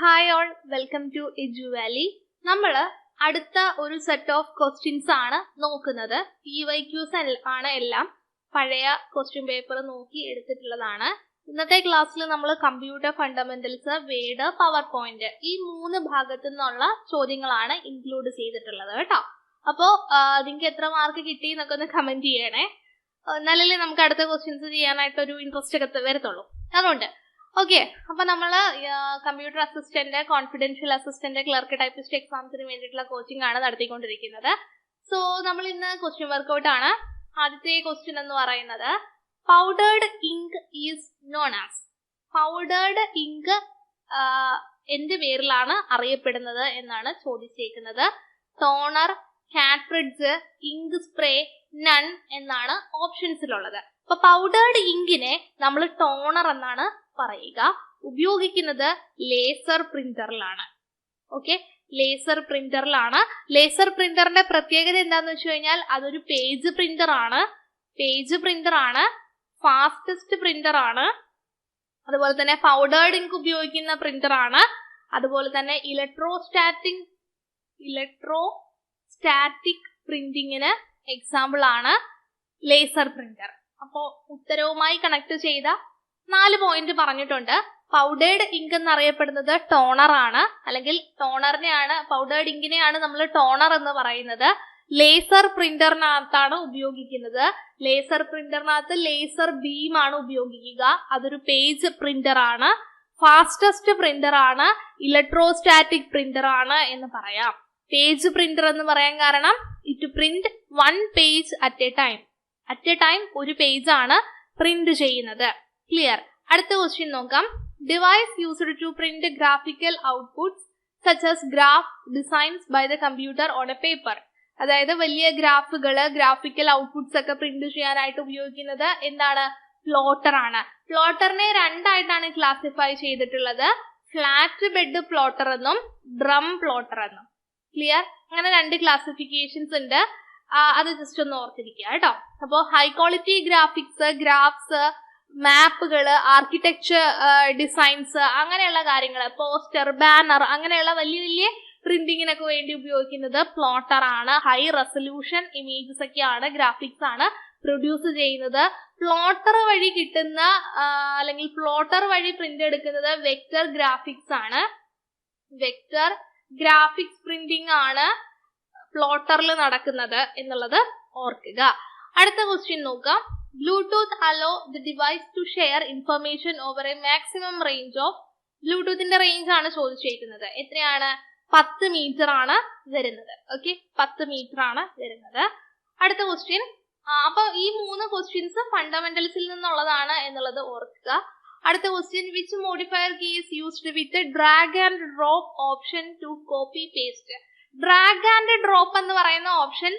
Hi all welcome to edu valley നമ്മൾ അടുത്ത ഒരു സെറ്റ് ഓഫ് ക്വസ്റ്റ്യൻസ് ആണ് നോക്കുന്നത്. പി വൈ ക്യൂസ് ആണ് എല്ലാം പഴയ ക്വസ്റ്റ്യൻ പേപ്പർ നോക്കി എടുത്തിട്ടുള്ളതാണ്. ഇന്നത്തെ ക്ലാസ്സിൽ നമ്മൾ computer fundamentals word PowerPoint ഈ മൂന്ന് ഭാഗത്തു നിന്നുള്ള ചോദ്യങ്ങളാണ് ഇൻക്ലൂഡ് ചെയ്തിട്ടുള്ളത് കേട്ടോ. അപ്പോ നിങ്ങൾക്ക് എത്ര മാർക്ക് കിട്ടി എന്നൊക്കെ ഒന്ന് കമന്റ് ചെയ്യണേ. എന്നാലല്ലേ നമുക്ക് അടുത്ത ക്വസ്റ്റ്യൻസ് ചെയ്യാനായിട്ട് ഒരു ഇൻട്രസ്റ്റ് ഒക്കെ വരത്തുള്ളൂ. അതുകൊണ്ട് ഓക്കെ അപ്പൊ നമ്മൾ computer assistant confidential assistant clerk typist എക്സാംസിന് വേണ്ടിയിട്ടുള്ള കോച്ചിങ് ആണ് നടത്തിക്കൊണ്ടിരിക്കുന്നത്. സോ നമ്മൾ ഇന്ന് ക്വസ്റ്റ്യൻ വർക്കൗട്ട് ആണ്. ആദ്യത്തെ ക്വസ്റ്റ്യൻ എന്ന് പറയുന്നത് powdered ink is known as powdered ink എന്ത് പേരിലാണ് അറിയപ്പെടുന്നത് എന്നാണ് ചോദിച്ചേക്കുന്നത്. Toner cartridge ink spray none എന്നാണ് ഓപ്ഷൻസിലുള്ളത് അപ്പൊ പൗഡേർഡ് ഇങ്കിനെ നമ്മൾ ടോണർ എന്നാണ് പറയുക. ഉപയോഗിക്കുന്നത് ലേസർ പ്രിന്ററിലാണ് ഓക്കെ ലേസർ പ്രിന്ററിലാണ് ലേസർ പ്രിന്ററിന്റെ പ്രത്യേകത എന്താന്ന് വെച്ച് കഴിഞ്ഞാൽ അതൊരു പേജ് പ്രിന്റർ ആണ്. പേജ് പ്രിന്റർ ആണ്. ഫാസ്റ്റസ്റ്റ് പ്രിന്റർ ആണ്. അതുപോലെ തന്നെ പൗഡേർഡ് ഇങ്ക് ഉപയോഗിക്കുന്ന പ്രിന്റർ ആണ്. അതുപോലെ തന്നെ ഇലക്ട്രോസ്റ്റാറ്റിക് ഇലക്ട്രോ സ്റ്റാറ്റിക് പ്രിന്റിങ്ങിന് എക്സാമ്പിൾ ആണ് ലേസർ പ്രിന്റർ അപ്പോൾ ഉത്തരവുമായി കണക്ട് ചെയ്ത നാല് പോയിന്റ് പറഞ്ഞിട്ടുണ്ട്. പൗഡേർഡ് ഇങ്ക് എന്നറിയപ്പെടുന്നത് ടോണർ ആണ്. അല്ലെങ്കിൽ ടോണറിനെയാണ് പൗഡേർഡ് ഇങ്കിനെയാണ് നമ്മൾ ടോണർ എന്ന് പറയുന്നത്. ലേസർ പ്രിന്ററിനകത്താണ് ഉപയോഗിക്കുന്നത്. ലേസർ പ്രിന്ററിനകത്ത് ലേസർ ബീം ആണ് ഉപയോഗിക്കുക. അതൊരു പേജ് പ്രിന്റർ ആണ്. ഫാസ്റ്റസ്റ്റ് പ്രിന്റർ ആണ്. ഇലക്ട്രോസ്റ്റാറ്റിക് പ്രിന്റർ ആണ് എന്ന് പറയാം. പേജ് പ്രിന്റർ എന്ന് പറയാൻ കാരണം it print one page at a time at a time ഒരു പേജ് ആണ് പ്രിന്റ് ചെയ്യുന്നത്. ക്ലിയർ അടുത്ത ക്വസ്റ്റ്യൻ നോക്കാം. Device used to print graphical outputs such as graph designs by the computer on a paper അതായത് വലിയ ഗ്രാഫുകൾ ഗ്രാഫിക്കൽ ഔട്ട്പുട്ട്സ് ഒക്കെ print ചെയ്യാനായിട്ട് ഉപയോഗിക്കുന്നത് എന്താണ്? പ്ലോട്ടർ ആണ്. പ്ലോട്ടറിനെ രണ്ടായിട്ടാണ് ക്ലാസിഫൈ ചെയ്തിട്ടുള്ളത്. ഫ്ലാറ്റ് ബെഡ് പ്ലോട്ടർ എന്നും ഡ്രം പ്ലോട്ടർ എന്നും. ക്ലിയർ അങ്ങനെ രണ്ട് ക്ലാസിഫിക്കേഷൻസ് ഉണ്ട്. അത് ജസ്റ്റ് ഒന്ന് ഓർത്തിരിക്കുക കേട്ടോ. അപ്പോൾ ഹൈ ക്വാളിറ്റി ഗ്രാഫിക്സ് ഗ്രാഫ്സ് മാപ്പുകൾ ആർക്കിടെക്ചർ ഡിസൈൻസ് അങ്ങനെയുള്ള കാര്യങ്ങൾ പോസ്റ്റർ ബാനർ അങ്ങനെയുള്ള വലിയ വലിയ പ്രിന്റിങ്ങിനൊക്കെ വേണ്ടി ഉപയോഗിക്കുന്നത് പ്ലോട്ടർ ആണ്. ഹൈ റെസൊല്യൂഷൻ ഇമേജസ് ഒക്കെയാണ് ഗ്രാഫിക്സ് ആണ് പ്രൊഡ്യൂസ് ചെയ്യുന്നത്. പ്ലോട്ടർ വഴി കിട്ടുന്ന അല്ലെങ്കിൽ പ്ലോട്ടർ വഴി പ്രിന്റ് എടുക്കുന്നത് വെക്ടർ ഗ്രാഫിക്സ് ആണ്. വെക്ടർ ഗ്രാഫിക്സ് പ്രിന്റിംഗ് ആണ്. പ്ലോട്ടറിൽ നടക്കുന്നത് എന്നുള്ളത് ഓർക്കുക. അടുത്ത ക്വസ്റ്റ്യൻ നോക്കാം. Bluetooth allow the device to share information over a maximum range of ബ്ലൂടൂത്തിന്റെ range ആണ് ചോദിച്ചേക്കുന്നത് എത്രയാണ്? പത്ത് മീറ്റർ ആണ് വരുന്നത്. ഓക്കെ പത്ത് മീറ്റർ ആണ് വരുന്നത്. അടുത്ത ക്വസ്റ്റ്യൻ അപ്പൊ ഈ മൂന്ന് ക്വസ്റ്റ്യൻസ് ഫണ്ടമെന്റൽസിൽ നിന്നുള്ളതാണ് എന്നുള്ളത് ഓർക്കുക. അടുത്ത question which modifier key is used with drag and drop option to copy paste drag and drop എന്ന് പറയുന്ന ഓപ്ഷൻ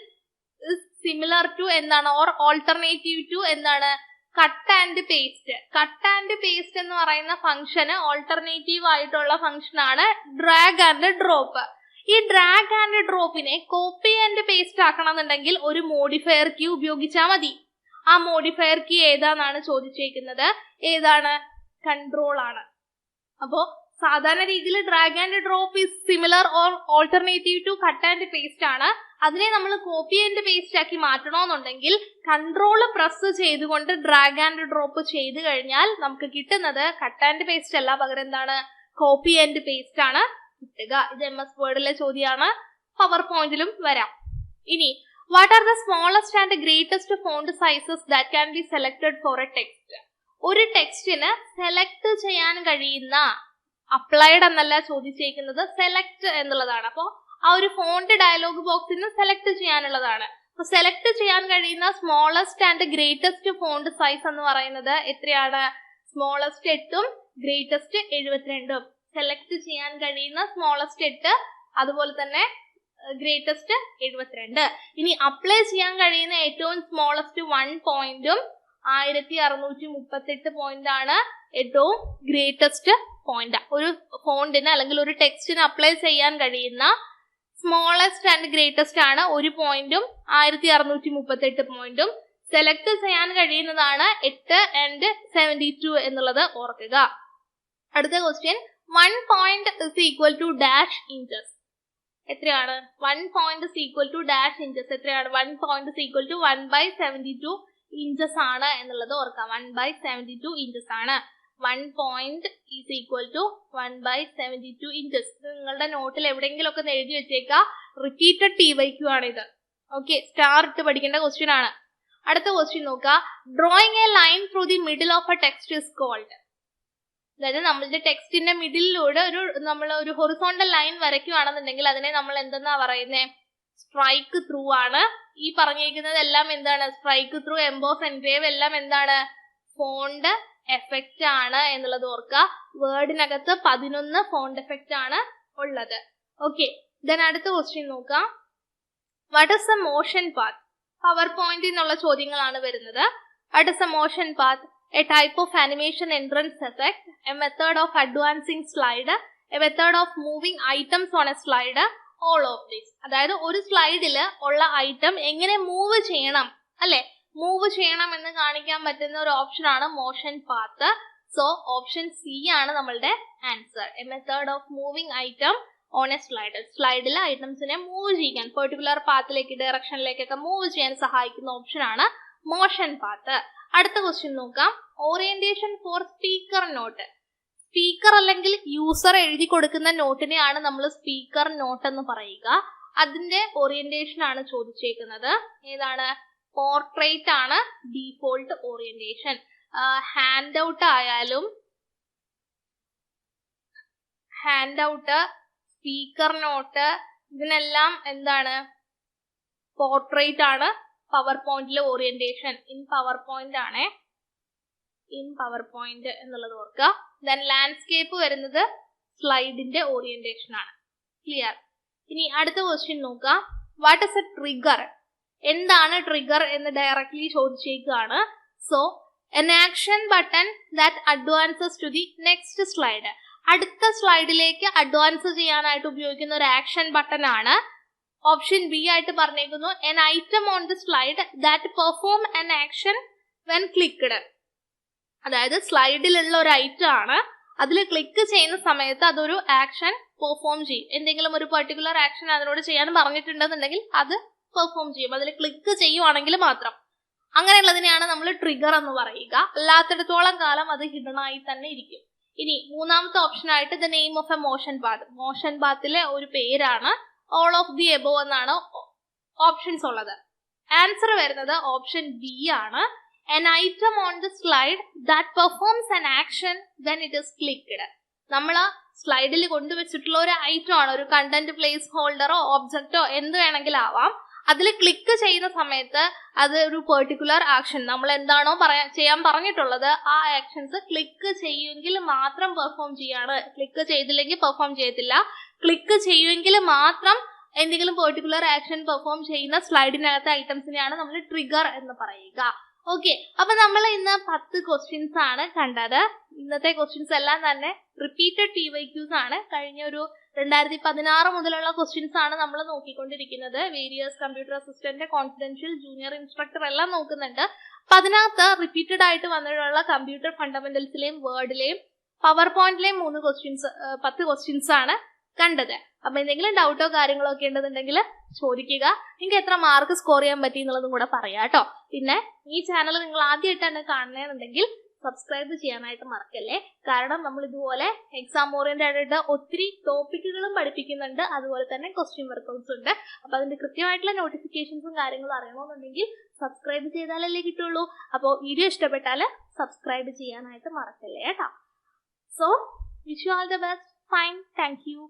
സിമിലർ ടു എന്താണ് ഓർ ഓൾട്ടർനേറ്റീവ് ടു എന്താണ് cut and paste cut and paste എന്ന് പറയുന്ന ഫംഗ്ഷന് ഓൾട്ടർനേറ്റീവ് ആയിട്ടുള്ള ഫംഗ്ഷൻ ആണ് drag and drop ഈ ഡ്രാഗ് ആൻഡ് ഡ്രോപ്പിനെ കോപ്പി ആൻഡ് പേസ്റ്റ് ആക്കണമെന്നുണ്ടെങ്കിൽ ഒരു മോഡിഫയർ കീ ഉപയോഗിച്ചാൽ മതി. ആ മോഡിഫയർ കീ ഏതാണെന്നാണ് ചോദിച്ചേക്കുന്നത്? ഏതാണ്? കൺട്രോൾ ആണ്. അപ്പോ സാധാരണ രീതിയിൽ drag and drop is similar or alternative to cut and paste ആണ്. അതിനെ നമ്മൾ കോപ്പി ആൻഡ് പേസ്റ്റ് ആക്കി മാറ്റണമെന്നുണ്ടെങ്കിൽ കൺട്രോൾ പ്രസ് ചെയ്തുകൊണ്ട് ഡ്രാഗ് ആൻഡ് ഡ്രോപ്പ് ചെയ്ത് കഴിഞ്ഞാൽ നമുക്ക് കിട്ടുന്നത് കട്ട് ആൻഡ് പേസ്റ്റ് അല്ല. പകരം എന്താണ്? കോപ്പി ആൻഡ് പേസ്റ്റ് ആണ്. കിട്ടുക. ഇത് എം എസ് വേർഡിലെ ചോദ്യമാണ് പവർ പോയിന്റിലും വരാം. ഇനി what are the smallest and greatest font sizes that can be selected for a text ഒരു ടെക്സ്റ്റിന് സെലക്ട് ചെയ്യാൻ കഴിയുന്ന അപ്ലൈഡ് എന്നല്ല ചോദിച്ചേക്കുന്നത് സെലക്ട് എന്നുള്ളതാണ്. അപ്പോൾ ആ ഒരു ഫോണ്ട് ഡയലോഗ് ബോക്സിൽ നിന്ന് സെലക്ട് ചെയ്യാനുള്ളതാണ്. അപ്പൊ സെലക്ട് ചെയ്യാൻ കഴിയുന്ന smallest and greatest font size എന്ന് പറയുന്നത് എത്രയാണ്? സ്മോളസ്റ്റ് എട്ടും ഗ്രേറ്റസ്റ്റ് എഴുപത്തിരണ്ടും. സെലക്ട് ചെയ്യാൻ കഴിയുന്ന സ്മോളസ്റ്റ് എട്ട് അതുപോലെ തന്നെ ഗ്രേറ്റസ്റ്റ് എഴുപത്തിരണ്ട്. ഇനി അപ്ലൈ ചെയ്യാൻ കഴിയുന്ന ഏറ്റവും സ്മോളസ്റ്റ് വൺ പോയിന്റും ആയിരത്തി അറുന്നൂറ്റി മുപ്പത്തെട്ട് പോയിന്റ് ആണ് ഏറ്റവും ഗ്രേറ്റസ്റ്റ് പോയിന്റ് ഒരു ഫോണ്ടിന് അല്ലെങ്കിൽ ഒരു ടെക്സ്റ്റിന് അപ്ലൈ ചെയ്യാൻ കഴിയുന്ന സ്മോളസ്റ്റ് ആൻഡ് ഗ്രേറ്റസ്റ്റ് ആണ് ഒരു പോയിന്റും ആയിരത്തി അറുന്നൂറ്റി മുപ്പത്തെട്ട് പോയിന്റും സെലക്ട് ചെയ്യാൻ കഴിയുന്നതാണ് എട്ട് ആൻഡ് സെവന്റി ടു എന്നുള്ളത് ഓർക്കുക. അടുത്ത question one point is equal to dash inches എത്രയാണ്? One point is equal to dash inches എത്രയാണ്? One point is equal to one by seventy two inches ആണ് എന്നുള്ളത് ഓർക്കാം. One by seventy two inches ആണ്. One point is equal to one by seventy two inches നിങ്ങളുടെ നോട്ടിൽ എവിടെയെങ്കിലും ഒക്കെ ഒന്ന് എഴുതി വെച്ചേക്കാം റിപ്പീറ്റഡ് ടി വൈ ക്യൂ ആണ് ഇത്. ഓക്കെ സ്റ്റാർ ഇട്ട് പഠിക്കേണ്ട ക്വസ്റ്റ്യൻ ആണ്. അടുത്ത ക്വസ്റ്റ്യൻ നോക്കുക. Drawing a line through the middle of a text is called അതായത് നമ്മളുടെ ടെക്സ്റ്റിന്റെ മിഡിലൂടെ ഒരു നമ്മൾ ഒരു ഹൊറിസോണ്ടൽ ലൈൻ വരയ്ക്കുകയാണെന്നുണ്ടെങ്കിൽ അതിനെ നമ്മൾ എന്തെന്നാ പറയുന്നേ? സ്ട്രൈക്ക് ത്രൂ ആണ് ഈ പറഞ്ഞിരിക്കുന്നത്. എല്ലാം എന്താണ്? സ്ട്രൈക്ക് ത്രൂ എംബോസ് എൻഗ്രേവ് എല്ലാം എന്താണ്? ഫോണ്ട് എഫക്റ്റ് ആണ് എന്നുള്ളത് ഓർക്കുക. വേർഡിനകത്ത് പതിനൊന്ന് ഫോണ്ട് എഫക്റ്റ് ആണ് ഉള്ളത്. ഓക്കെ ദെൻ അടുത്ത ക്വസ്റ്റ്യൻ നോക്കാം. What is a motion path power പോയിന്റിൽ നിന്നുള്ള ചോദ്യങ്ങളാണ് വരുന്നത്. What is a motion path a type of animation entrance effect a method of advancing slide a method of moving items on a slide all of this അതായത് ഒരു സ്ലൈഡിൽ ഉള്ള item എങ്ങനെ move ചെയ്യണം അല്ലെ? മൂവ് ചെയ്യണം എന്ന് കാണിക്കാൻ പറ്റുന്ന ഒരു ഓപ്ഷൻ ആണ് motion path so option C ആണ് നമ്മളുടെ answer a method of moving item on a slide സ്ലൈഡിൽ ഐറ്റംസിനെ മൂവ് ചെയ്യാൻ പെർട്ടിക്കുലർ പാത്തിലേക്ക് ഡയറക്ഷനിലേക്കൊക്കെ മൂവ് ചെയ്യാൻ സഹായിക്കുന്ന ഓപ്ഷൻ ആണ് മോഷൻ പാത്ത് അടുത്ത ക്വസ്റ്റ്യൻ നോക്കാം. Orientation for speaker note speaker അല്ലെങ്കിൽ യൂസർ എഴുതി കൊടുക്കുന്ന നോട്ടിനെയാണ് നമ്മൾ സ്പീക്കർ നോട്ട് എന്ന് പറയുക. അതിന്റെ ഓറിയന്റേഷൻ ആണ് ചോദിച്ചേക്കുന്നത്. ഏതാണ്? പോർട്രേറ്റ് ആണ് ഡീഫോൾട്ട് ഓറിയന്റേഷൻ ഹാൻഡ് ഔട്ട് ആയാലും ഹാൻഡ് ഔട്ട് സ്പീക്കർ നോട്ട് ഇതിനെല്ലാം എന്താണ്? പോർട്രേറ്റ് ആണ് പവർ പോയിന്റിലെ ഓറിയന്റേഷൻ ഇൻ പവർ പോയിന്റ് ആണ്. ഇൻ പവർ പോയിന്റ് എന്നുള്ളത് ഓർക്കുക. ദെൻ ലാൻഡ്സ്കേപ്പ് വരുന്നത് സ്ലൈഡിന്റെ ഓറിയന്റേഷൻ ആണ്. ക്ലിയർ ഇനി അടുത്ത ക്വസ്റ്റ്യൻ നോക്കുക വാട്ട് ഇസ് എ ട്രിഗർ എന്താണ് ട്രിഗർ എന്ന് directly ചോദിച്ചേക്കാണ്. So an action button that advances to the next slide അടുത്ത സ്ലൈഡിലേക്ക് അഡ്വാൻസ് ചെയ്യാനായിട്ട് ഉപയോഗിക്കുന്ന ഒരു ആക്ഷൻ ബട്ടൺ ആണ്. ഓപ്ഷൻ ബി ആയിട്ട് പറഞ്ഞേക്കുന്നു. An item on the slide that perform an action when clicked അതായത് സ്ലൈഡിലുള്ള ഒരു ഐറ്റം ആണ്. അതിൽ ക്ലിക്ക് ചെയ്യുന്ന സമയത്ത് അതൊരു ആക്ഷൻ പെർഫോം ചെയ്യും. എന്തെങ്കിലും ഒരു പെർട്ടിക്കുലർ ആക്ഷൻ അതിനോട് ചെയ്യാൻ പറഞ്ഞിട്ടുണ്ടെന്നുണ്ടെങ്കിൽ അത് പെർഫോം ചെയ്യും. അതിൽ ക്ലിക്ക് ചെയ്യുവാണെങ്കിൽ മാത്രം. അങ്ങനെയുള്ളതിനെയാണ് നമ്മൾ ട്രിഗർ എന്ന് പറയുക. അല്ലാത്തിടത്തോളം കാലം അത് ഹിഡൻ ആയി തന്നെ ഇരിക്കും. ഇനി മൂന്നാമത്തെ ഓപ്ഷൻ ആയിട്ട് the name of a motion path motion ബാത്തിലെ ഒരു പേരാണ് ഓൾ ഓഫ് ദി എബോ എന്നാണ് ഓപ്ഷൻസ് ഉള്ളത്. ആൻസർ വരുന്നത് ഓപ്ഷൻ ബി ആണ്. An item on the slide that performs an action when it is clicked. നമ്മൾ സ്ലൈഡിൽ കൊണ്ടുവച്ചിട്ടുള്ള ഒരു ഐറ്റം ആണ് ഒരു കണ്ടന്റ് പ്ലേസ് ഹോൾഡറോ ഓബ്ജക്റ്റോ എന്ത് വേണമെങ്കിലും ആവാം. അതിൽ ക്ലിക്ക് ചെയ്യുന്ന സമയത്ത് അത് ഒരു പെർട്ടിക്കുലർ ആക്ഷൻ നമ്മൾ എന്താണോ പറയാ ചെയ്യാൻ പറഞ്ഞിട്ടുള്ളത് ആ ആക്ഷൻസ് ക്ലിക്ക് ചെയ്യുമെങ്കിൽ മാത്രം പെർഫോം ചെയ്യാണ്. ക്ലിക്ക് ചെയ്തില്ലെങ്കിൽ പെർഫോം ചെയ്യത്തില്ല. ക്ലിക്ക് ചെയ്യുമെങ്കിൽ മാത്രം എന്തെങ്കിലും പെർട്ടിക്കുലർ ആക്ഷൻ പെർഫോം ചെയ്യുന്ന സ്ലൈഡിനകത്തെ ഐറ്റംസിനെയാണ് നമ്മൾ ട്രിഗർ എന്ന് പറയുക. ഓക്കെ അപ്പൊ നമ്മൾ ഇന്ന് പത്ത് ക്വസ്റ്റ്യൻസ് ആണ് കണ്ടത്. ഇന്നത്തെ ക്വസ്റ്റ്യൻസ് എല്ലാം തന്നെ റിപ്പീറ്റഡ് ടി വൈ ക്യൂസ് ആണ്. കഴിഞ്ഞ ഒരു രണ്ടായിരത്തി പതിനാറ് മുതലുള്ള ക്വസ്റ്റ്യൻസ് ആണ് നമ്മൾ നോക്കിക്കൊണ്ടിരിക്കുന്നത്. Various computer assistant confidential junior instructor എല്ലാം നോക്കുന്നുണ്ട്. അപ്പൊ അതിനകത്ത് റിപ്പീറ്റഡ് ആയിട്ട് വന്നിട്ടുള്ള കമ്പ്യൂട്ടർ ഫണ്ടമെന്റൽസിലെയും വേർഡിലെയും പവർ പോയിന്റിലെയും മൂന്ന് ക്വസ്റ്റ്യൻസ് പത്ത് ക്വസ്റ്റ്യൻസ് ആണ്. കണ്ടത്. അപ്പൊ എന്തെങ്കിലും ഡൗട്ടോ കാര്യങ്ങളോ ഒക്കെ ഉണ്ടെന്നുണ്ടെങ്കിൽ ചോദിക്കുക. നിങ്ങൾക്ക് എത്ര മാർക്ക് സ്കോർ ചെയ്യാൻ പറ്റി എന്നുള്ളതും കൂടെ പറയാം കേട്ടോ. പിന്നെ ഈ ചാനൽ നിങ്ങൾ ആദ്യമായിട്ടാണ് കാണണമെന്നുണ്ടെങ്കിൽ സബ്സ്ക്രൈബ് ചെയ്യാനായിട്ട് മറക്കല്ലേ? കാരണം നമ്മൾ ഇതുപോലെ എക്സാം ഓറിയന്റഡ് ആയിട്ട് ഒത്തിരി ടോപ്പിക്കുകളും പഠിപ്പിക്കുന്നുണ്ട്. അതുപോലെ തന്നെ ക്വസ്റ്റ്യൻ വർക്കൗട്ട്സ് ഉണ്ട്. അപ്പൊ അതിന്റെ കൃത്യമായിട്ടുള്ള നോട്ടിഫിക്കേഷൻസും കാര്യങ്ങളും അറിയണമെന്നുണ്ടെങ്കിൽ സബ്സ്ക്രൈബ് ചെയ്താലല്ലേ കിട്ടുള്ളൂ. അപ്പോൾ വീഡിയോ ഇഷ്ടപ്പെട്ടാൽ സബ്സ്ക്രൈബ് ചെയ്യാനായിട്ട് മറക്കല്ലേ കേട്ടോ. So wish you all the best fine thank you